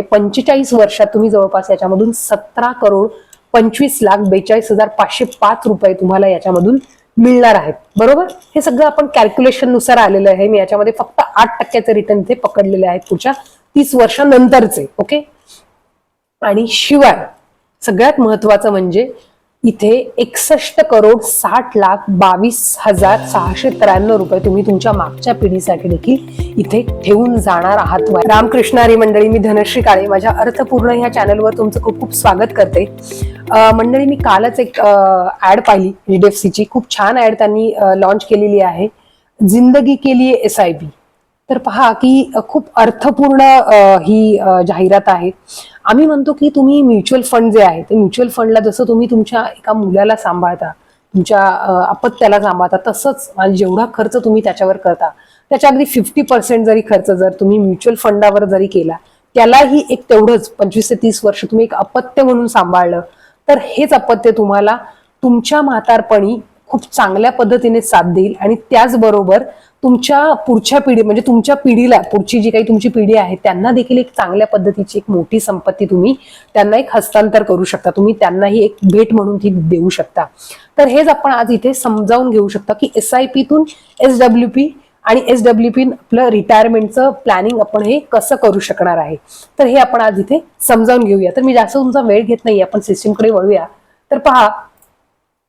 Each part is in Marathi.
हे पंचेचाळीस वर्षात तुम्ही जवळपास याच्यामधून सतरा करोड पंचवीस लाख बेचाळीस हजार पाचशे पाच रुपये तुम्हाला याच्यामधून मिळणार आहेत. बरोबर? हे सगळं आपण कॅल्क्युलेशननुसार आलेलं आहे. मी याच्यामध्ये फक्त आठ टक्क्याचे रिटर्न इथे पकडलेले आहेत पुढच्या तीस वर्षानंतरचे ओके आणि शिवाय सगळ्यात महत्वाचं म्हणजे इथे एकसष्ट करोड साठ लाख बावीस हजार सहाशे त्र्याण्णव रुपये तुम्ही तुमच्या मागच्या पिढीसाठी देखील इथे ठेवून जाणार आहात. रामकृष्णारी मंडळी मी धनश्री काळे. माझ्या अर्थपूर्ण ह्या चॅनलवर तुमचं खूप खूप स्वागत करते. मंडळी मी कालच एक ऍड पाहिली ची. खूप छान ऍड त्यांनी लॉन्च केलेली आहे. जिंदगी के लिए एस आय पी. तर पहा की खूप अर्थपूर्ण ही जाहिरात आहे. आम्ही म्हणतो की तुम्ही म्युच्युअल फंड जे आहे ते म्युच्युअल फंडला जसं तुम्ही तुमच्या एका मुलाला सांभाळता तुमच्या अपत्याला सांभाळता तसंच जेवढा खर्च तुम्ही त्याच्यावर करता त्याच्या अगदी फिफ्टी पर्सेंट जरी खर्च जर तुम्ही म्युच्युअल फंडावर जरी केला त्यालाही एक तेवढंच पंचवीस ते तीस वर्ष तुम्ही एक अपत्य म्हणून सांभाळलं तर हेच अपत्य तुम्हाला तुमच्या म्हातारपणी खूप चांगल्या पद्धतीने साथ देईल आणि त्याचबरोबर तुमच्या पुढच्या पिढी म्हणजे तुमच्या पिढीला पुढची जी काही तुमची पिढी आहे त्यांना देखील एक चांगल्या पद्धतीची एक मोठी संपत्ती तुम्ही त्यांना एक हस्तांतर करू शकता. तुम्ही त्यांनाही एक भेट म्हणून ती देऊ शकता. तर हेच आपण आज इथे समजावून घेऊ शकता की एस आय पीतून एस डब्ल्यू पी आणि एस डब्ल्यू पी आपलं रिटायरमेंटचं प्लॅनिंग आपण हे कसं करू शकणार आहे. तर हे आपण आज इथे समजावून घेऊया. तर मी जास्त तुमचा वेळ घेत नाही आपण सिस्टीमकडे वळूया. तर पहा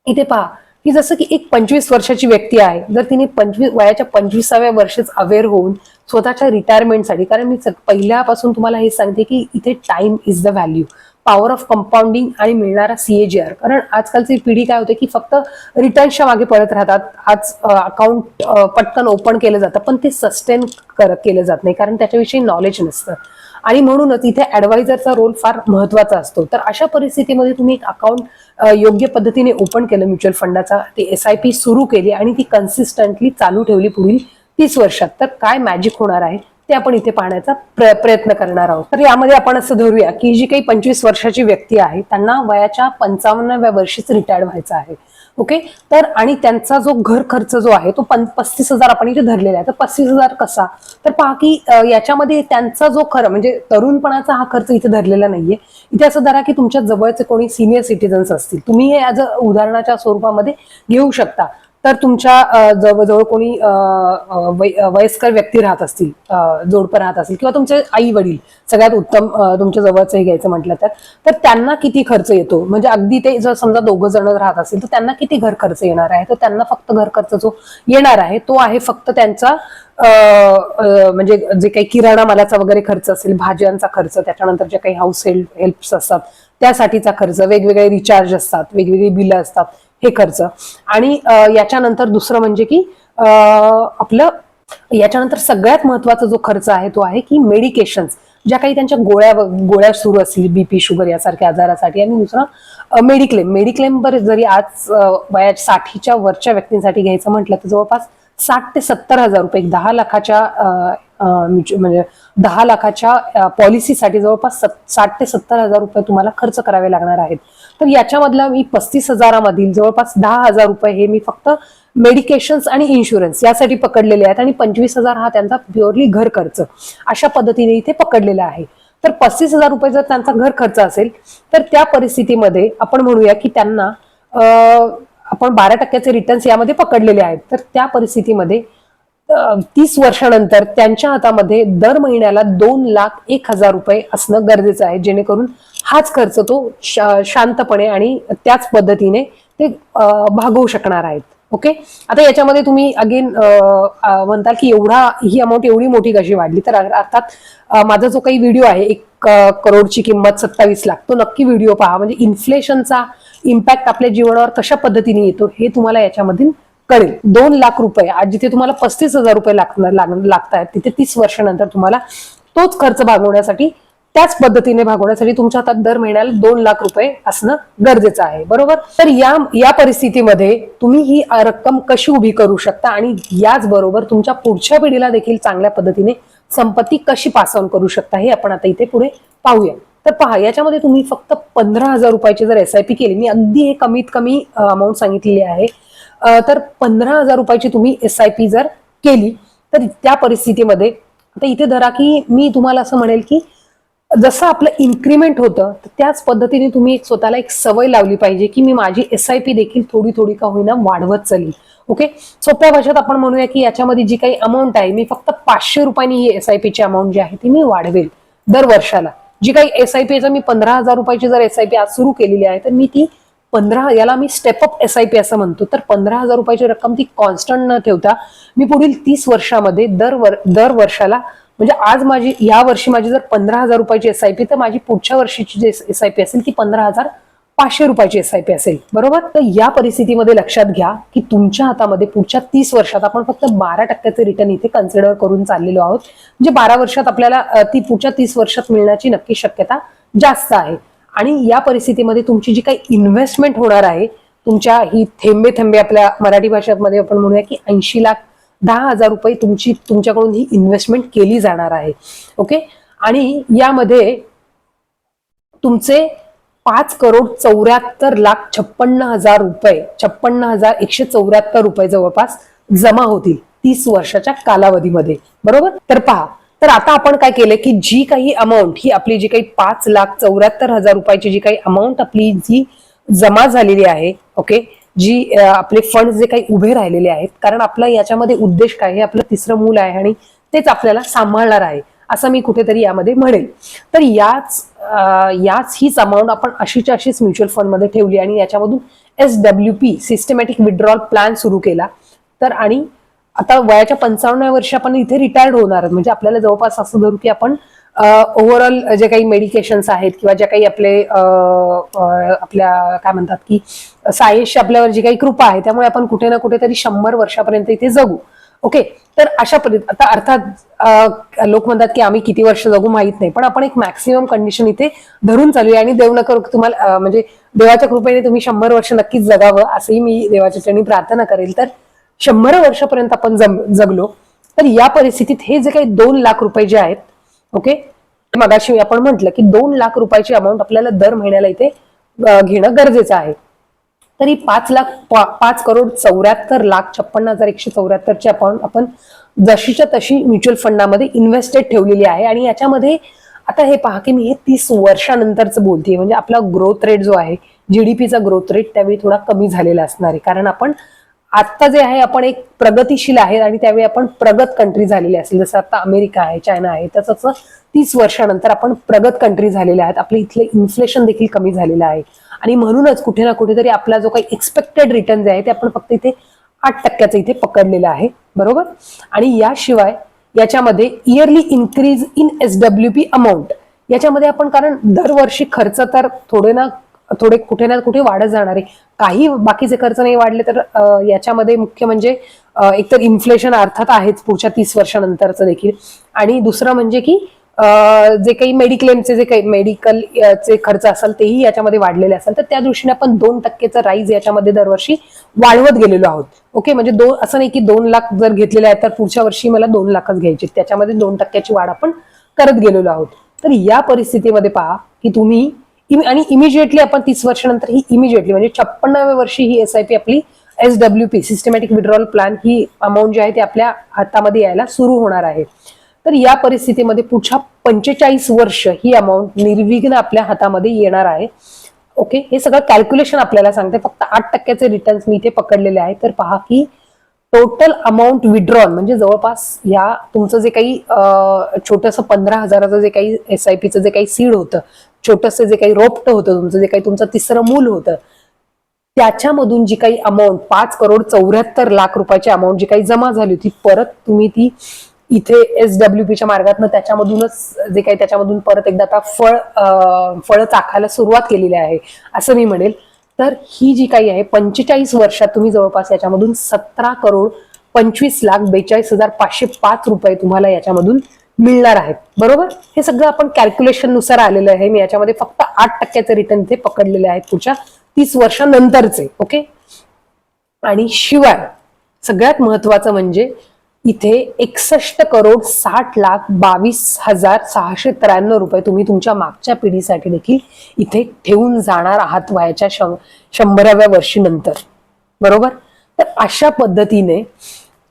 इथे पहा. की जसं की एक पंचवीस वर्षाची व्यक्ती आहे जर तिने पंचवीस वयाच्या पंचवीसाव्या वर्षीच अवेअर होऊन स्वतःच्या रिटायरमेंटसाठी कारण मी पहिल्यापासून तुम्हाला हे सांगते की इथे time is the value power of compounding आणि मिळणारा सीएजीआर कारण आजकालची पिढी काय होते की फक्त रिटर्न्सच्या मागे पडत राहतात. आज अकाउंट पटकन ओपन केलं जातं पण ते सस्टेन केलं जात नाही. कारण त्याच्याविषयी नॉलेज नसतं. आणि म्हणूनच इथे ऍडवायझरचा रोल फार महत्त्वाचा असतो. तर अशा परिस्थितीमध्ये तुम्ही एक अकाउंट योग्य पद्धतीने ओपन केलं म्युच्युअल फंडाचा ती एस आय पी सुरू केली आणि ती कन्सिस्टंटली चालू ठेवली पुढील तीस वर्षात. तर काय मॅजिक होणार आहे ते आपण इथे पाहण्याचा प्रयत्न करणार आहोत. तर यामध्ये आपण असं धरूया की जी काही पंचवीस वर्षाची व्यक्ती आहे त्यांना वयाच्या पंचावन्नव्या वर्षीच रिटायर्ड व्हायचं आहे. ओके? तर आणि त्यांचा जो घर खर्च जो आहे तो पं पस्तीस हजार आपण इथे धरलेला आहे. तर पस्तीस हजार कसा? तर पहा की याच्यामध्ये त्यांचा जो खरं म्हणजे तरुणपणाचा हा खर्च इथे धरलेला नाहीये. इथे असं धरा की तुमच्या जवळचे कोणी सिनियर सिटीजन्स असतील. तुम्ही हे ॲज अ उदाहरणाच्या स्वरूपामध्ये घेऊ शकता. तर तुमच्या जवळजवळ कोणी वयस्कर व्यक्ती राहत असतील जोडपं राहत असतील किंवा तुमचे आई वडील सगळ्यात उत्तम तुमच्या जवळचं हे घ्यायचं म्हटलं तर तर त्यांना किती खर्च येतो? म्हणजे अगदी ते जर समजा दोघं जण राहत असतील तर त्यांना किती घर खर्च येणार आहे? तर त्यांना फक्त घर खर्च जो येणार आहे तो आहे फक्त त्यांचा म्हणजे जे काही किराणा मालाचा वगैरे खर्च असेल भाज्यांचा खर्च त्याच्यानंतर जे काही हाऊस हेल्प हेल्प्स असतात त्यासाठीचा खर्च वेगवेगळे रिचार्ज असतात वेगवेगळी बिलं असतात हे खर्च आणि याच्यानंतर दुसरं म्हणजे की आपलं याच्यानंतर सगळ्यात महत्त्वाचा जो खर्च आहे तो आहे की मेडिकेशन्स ज्या काही त्यांच्या गोळ्या गोळ्या सुरू असतील बीपी शुगर यासारख्या आजारासाठी आणि दुसरं मेडिक्लेम मेडिक्लेम बर जरी आज वया साठीच्या वरच्या व्यक्तींसाठी घ्यायचं म्हटलं तर जवळपास साठ ते सत्तर हजार रुपये दहा लाखाच्या म्हणजे दहा लाखाच्या पॉलिसीसाठी जवळपास साठ ते सत्तर हजार रुपये तुम्हाला खर्च करावे लागणार आहेत. तर याच्यामधला मी पस्तीस हजारामधील जवळपास दहा हजार रुपये हे मी फक्त मेडिकेशन्स आणि इन्शुरन्स यासाठी पकडलेले आहेत. आणि पंचवीस हजार हा त्यांचा प्युअरली घर खर्च अशा पद्धतीने इथे पकडलेला आहे. तर पस्तीस हजार रुपये जर त्यांचा घर खर्च असेल तर त्या परिस्थितीमध्ये आपण म्हणूया की त्यांना आपण बारा टक्क्याचे रिटर्न्स यामध्ये पकडलेले आहेत. तर त्या परिस्थितीमध्ये तीस वर्षानंतर त्यांच्या हातामध्ये दर महिन्याला दोन लाख एक हजार रुपये असणं गरजेचं आहे. जेणेकरून हाच खर्च तो शांतपणे आणि त्याच पद्धतीने ते भागवू शकणार आहेत. ओके? आता याच्यामध्ये तुम्ही अगेन म्हणताल की एवढा ही अमाऊंट एवढी मोठी कशी वाढली? तर अर्थात माझा जो काही व्हिडिओ आहे एक करोडची किंमत सत्तावीस लाख तो नक्की व्हिडिओ पहा. म्हणजे इन्फ्लेशनचा इम्पॅक्ट आपल्या जीवनावर कशा पद्धतीने येतो हे तुम्हाला याच्यामधील कळेल दोन लाख रुपये. आज जिथे तुम्हाला पस्तीस हजार रुपये लागणार लाग- तिथे तीस वर्षानंतर तुम्हाला तोच खर्च भागवण्यासाठी त्याच पद्धतीने भागवण्यासाठी तुमच्या हातात दर महिन्याला दोन लाख रुपये असणं गरजेचं आहे. बरोबर? तर या या परिस्थितीमध्ये तुम्ही ही रक्कम कशी उभी करू शकता आणि याचबरोबर तुमच्या पुढच्या पिढीला देखील चांगल्या पद्धतीने संपत्ती कशी पास ऑन करू शकता हे आपण आता इथे पुढे पाहूया. तर पहा याच्यामध्ये तुम्ही फक्त पंधरा हजार रुपयाची जर एस आय पी केली मी अगदी हे कमीत कमी अमाऊंट सांगितलेली आहे. तर पंधरा हजार रुपयाची तुम्ही एस आय पी जर केली तर त्या परिस्थितीमध्ये आता इथे धरा की मी तुम्हाला असं म्हणेल की जसं आपलं इन्क्रीमेंट होतं तर त्याच पद्धतीने तुम्ही एक स्वतःला एक सवय लावली पाहिजे की मी माझी एस आय पी देखील थोडी थोडी का होईना वाढवत चालली. ओके सोप्या भाषेत आपण म्हणूया की याच्यामध्ये जी काही अमाऊंट आहे मी फक्त पाचशे रुपयांनी ही एस आय पीची अमाऊंट जी आहे ती मी वाढवेल दर वर्षाला. जी काही एस आय पी मी पंधरा हजार रुपयाची जर एस आय पी आज सुरू केलेली आहे तर मी ती पंधरा याला मी step up S I P असं म्हणतो. तर पंधरा हजार रुपयाची रक्कम ती कॉन्स्टंट न ठेवता मी पुढील तीस वर्षामध्ये दर वर दर वर्षाला म्हणजे आज माझी या वर्षी माझी जर पंधरा हजार रुपयाची एस आय पी तर माझी पुढच्या वर्षीची जी एस आय पी असेल ती पंधरा हजार पाचशे रुपयाची एस आय पी असेल. बरोबर? तर या परिस्थितीमध्ये लक्षात घ्या की तुमच्या हातामध्ये पुढच्या तीस वर्षात आपण फक्त बारा टक्क्याचे रिटर्न इथे कन्सिडर करून चाललेलो आहोत. म्हणजे बारा वर्षात आपल्याला ती पुढच्या तीस वर्षात मिळण्याची नक्की शक्यता जास्त आहे. आणि या परिस्थितीमध्ये तुमची जी काही इन्व्हेस्टमेंट होणार आहे तुमच्या ही थेंबे थेंबे आपल्या मराठी भाषेमध्ये आपण म्हणूया की ऐंशी लाख दहा हजार रुपये तुमची तुमच्याकडून ही इन्व्हेस्टमेंट केली जाणार आहे. ओके आणि यामध्ये तुमचे पाच करोड चौऱ्याहत्तर लाख छप्पन्न हजार रुपये छप्पन्न हजार एकशे चौऱ्याहत्तर रुपये जवळपास जमा होतील तीस वर्षाच्या कालावधीमध्ये. बरोबर? तर पहा तर आता आपण काय केलं की जी काही अमाऊंट ही आपली जी काही पाच लाख चौऱ्याहत्तर हजार रुपयाची जी काही अमाऊंट आपली जी जमा झालेली आहे ओके जी आपले फंड जे काही उभे राहिलेले आहेत कारण आपला याच्यामध्ये उद्देश काय हे आपलं तिसरं मूल आहे आणि तेच आपल्याला सांभाळणार आहे असं मी कुठेतरी यामध्ये म्हणेल तर याच याच हीच अमाऊंट आपण अशीच्या अशीच म्युच्युअल फंडमध्ये ठेवली आणि याच्यामधून S W P systematic withdrawal plan सुरू केला. तर आणि आता वयाच्या पंचावन्न वर्षी आपण इथे रिटायर्ड होणार म्हणजे आपल्याला जवळपास असं धरू की आपण ओव्हरऑल जे काही मेडिकेशन्स आहेत किंवा ज्या काही आपले आपल्या काय म्हणतात की सायन्सची आपल्यावर जी काही कृपा आहे त्यामुळे आपण कुठे ना कुठे तरी शंभर वर्षापर्यंत इथे जगू. ओके? तर अशा पद्धती आता अर्थात लोक म्हणतात की आम्ही किती वर्ष जगू माहीत नाही पण आपण एक मॅक्सिमम कंडिशन इथे धरून चालूया आणि देव नकर तुम्हाला म्हणजे देवाच्या कृपेने तुम्ही शंभर वर्ष नक्कीच जगावं असंही मी देवाच्या चरणी प्रार्थना करेल. तर शंभर वर्षापर्यंत आपण जम- जगलो तर या परिस्थितीत हे जे काही दोन लाख रुपये जे आहेत ओके मगाशी आपण म्हटलं की दोन लाख रुपयाची अमाऊंट आपल्याला दर महिन्याला इथे घेणं गरजेचं आहे. तरी पाच लाख पाच करोड चौऱ्याहत्तर लाख छप्पन्न हजार एकशे चौऱ्याहत्तरची अमाऊंट आपण जशीच्या तशी म्युच्युअल फंडामध्ये इन्व्हेस्टेड ठेवलेली आहे आणि याच्यामध्ये आता हे पहा की मी हे तीस वर्षानंतरच बोलते म्हणजे आपला ग्रोथ रेट जो आहे जीडीपीचा ग्रोथ रेट त्यावेळी थोडा कमी झालेला असणार आहे. कारण आपण आता जे आहे आपण एक प्रगतीशील आहे आणि त्यावेळी आपण प्रगत कंट्री झालेली असेल जसं आता अमेरिका आहे चायना आहे तसंच तीस वर्षानंतर आपण प्रगत कंट्री झालेल्या आहेत. आपलं इथलं इन्फ्लेशन देखील कमी झालेलं आहे. आणि म्हणूनच कुठे ना कुठेतरी आपला जो काही एक्सपेक्टेड रिटर्न जे आहे ते आपण फक्त इथे आठ टक्क्याचं इथे पकडलेलं आहे. बरोबर? आणि याशिवाय याच्यामध्ये yearly increase in S W P amount याच्यामध्ये आपण कारण दरवर्षी खर्च तर थोडे ना थोडे कुठे ना कुठे वाढत जाणार आहे. काही बाकीचे खर्च नाही वाढले तर याच्यामध्ये मुख्य म्हणजे एकतर इन्फ्लेशन अर्थात आहेच पुढच्या तीस वर्षानंतरचं देखील. आणि दुसरं म्हणजे की जे काही मेडिक्लेमचे जे काही मेडिकल चे खर्च असेल तेही याच्यामध्ये वाढलेले असेल तर त्या दृष्टीने आपण दोन टक्केचा राईज याच्यामध्ये दरवर्षी वाढवत गेलेलो आहोत. ओके म्हणजे दोन असं नाही की दोन लाख जर घेतलेले आहेत तर पुढच्या वर्षी मला दोन लाखच घ्यायचे त्याच्यामध्ये दोन टक्क्याची वाढ आपण करत गेलेलो आहोत. तर या परिस्थितीमध्ये पहा की तुम्ही आणि इमिजिएटली आपण तीस वर्षानंतर ही इमिजिएटली म्हणजे छप्पन्नाव्या वर्षी ही एस आय पी आपली S W P systematic withdrawal plan ही अमाऊंट जी आहे ती आपल्या हातामध्ये यायला सुरू होणार आहे. तर या परिस्थितीमध्ये पुढच्या पंचेचाळीस वर्ष ही अमाऊंट निर्विघ्न आपल्या हातामध्ये येणार आहे. ओके हे सगळं कॅल्क्युलेशन आपल्याला सांगते. फक्त आठ टक्क्याचे रिटर्न्स मी इथे पकडलेले आहे तर पहा की टोटल अमाऊंट विड्रॉन म्हणजे जवळपास या तुमचं जे काही छोटस पंधरा हजाराचं जे काही एस आय पीचं जे काही सीड होतं छोटंसं जे काही रोपट होतं तुमचं जे काही तुमचं तिसरं मूल होतं त्याच्यामधून जी काही अमाऊंट पाच करोड चौऱ्याहत्तर लाख रुपयाची अमाऊंट जी काही जमा झाली होती परत तुम्ही ती इथे एस डब्ल्यू पीच्या मार्गातनं त्याच्यामधूनच जे काही त्याच्यामधून परत एकदा आता फळ फळं चाखायला सुरुवात केलेली आहे असं मी म्हणेल. तर ही जी काही आहे पंचेचाळीस वर्षात तुम्ही जवळपास याच्यामधून सतरा करोड पंचवीस लाख बेचाळीस हजार पाचशे पाच रुपये तुम्हाला याच्यामधून मिळणार आहेत. बरोबर? हे सगळं आपण कॅल्क्युलेशननुसार आलेलं आहे. मी याच्यामध्ये फक्त आठ टक्क्याचे रिटर्न इथे पकडलेले आहेत पुढच्या तीस वर्षानंतरचे ओके आणि शिवाय सगळ्यात महत्वाचं म्हणजे इथे एकसष्ट करोड साठ लाख बावीस हजार सहाशे त्र्याण्णव रुपये तुम्ही तुमच्या मागच्या पिढीसाठी देखील इथे ठेवून जाणार आहात वयाच्या शंभराव्या वर्षी नंतर बरोबर? तर अशा पद्धतीने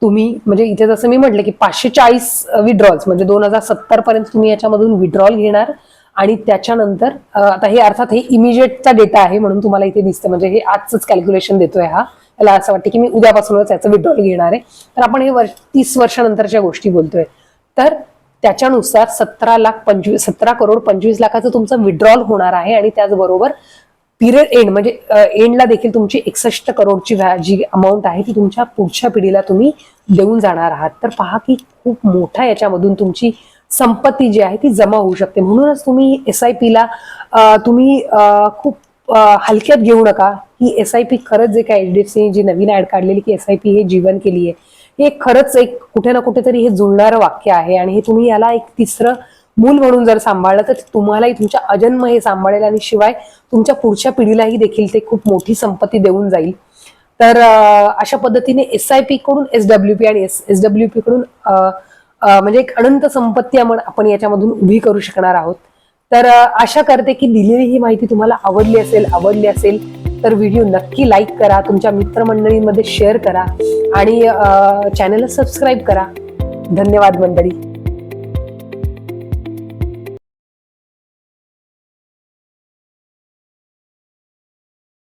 तुम्ही म्हणजे इथे जसं मी म्हटलं की पाचशे चाळीस विड्रॉल्स म्हणजे दोन हजार सत्तर पर्यंत तुम्ही याच्यामधून विड्रॉल घेणार आणि त्याच्यानंतर आता हे अर्थात हे इमिजिएटचा डेटा आहे म्हणून तुम्हाला इथे दिसतं म्हणजे हे आजच कॅल्क्युलेशन देतोय हा. मला असं वाटतं की मी उद्यापासूनच याचं विड्रॉल घेणार आहे. तर आपण हे वर्ष तीस वर्षानंतरच्या गोष्टी बोलतोय. तर त्याच्यानुसार सतरा लाख पंचवीस सतरा करोड पंचवीस लाखाचं तुमचं विड्रॉल होणार आहे आणि त्याचबरोबर पिरियड एंड म्हणजे एंडला देखील तुमची एकसष्ट करोडची जी अमाऊंट आहे ती तुमच्या पुढच्या पिढीला तुम्ही देऊन जाणार आहात. तर पहा की खूप मोठा याच्यामधून तुमची संपत्ती जी आहे ती जमा होऊ शकते. म्हणूनच तुम्ही एस आय पीला तुम्ही खूप हलक्यात घेऊ नका. ही एस आय पी खरंच जे काय एच डी एफ सी जी नवीन ऍड काढलेली की एस आय पी हे जीवन केली आहे. हे खरंच एक कुठे ना कुठेतरी हे जुळणारं वाक्य आहे आणि हे तुम्ही याला एक तिसरं मूल म्हणून जर सांभाळलं तर तुम्हालाही तुमच्या अजन्म हे सांभाळेल आणि शिवाय तुमच्या पुढच्या पिढीलाही देखील ते खूप मोठी संपत्ती देऊन जाईल. तर अशा पद्धतीने एस आय पी कडून एस डब्ल्यू पी आणि एस एस डब्ल्यू पी कडून म्हणजे एक अनंत संपत्ती आपण आपण याच्यामधून उभी करू शकणार आहोत. तर आशा करते की दिलेली ही माहिती तुम्हाला आवडली असेल आवडली असेल तर व्हिडिओ नक्की लाईक करा तुमच्या मित्रमंडळींमध्ये शेअर करा आणि चॅनलला सबस्क्राईब करा. धन्यवाद मंडळी.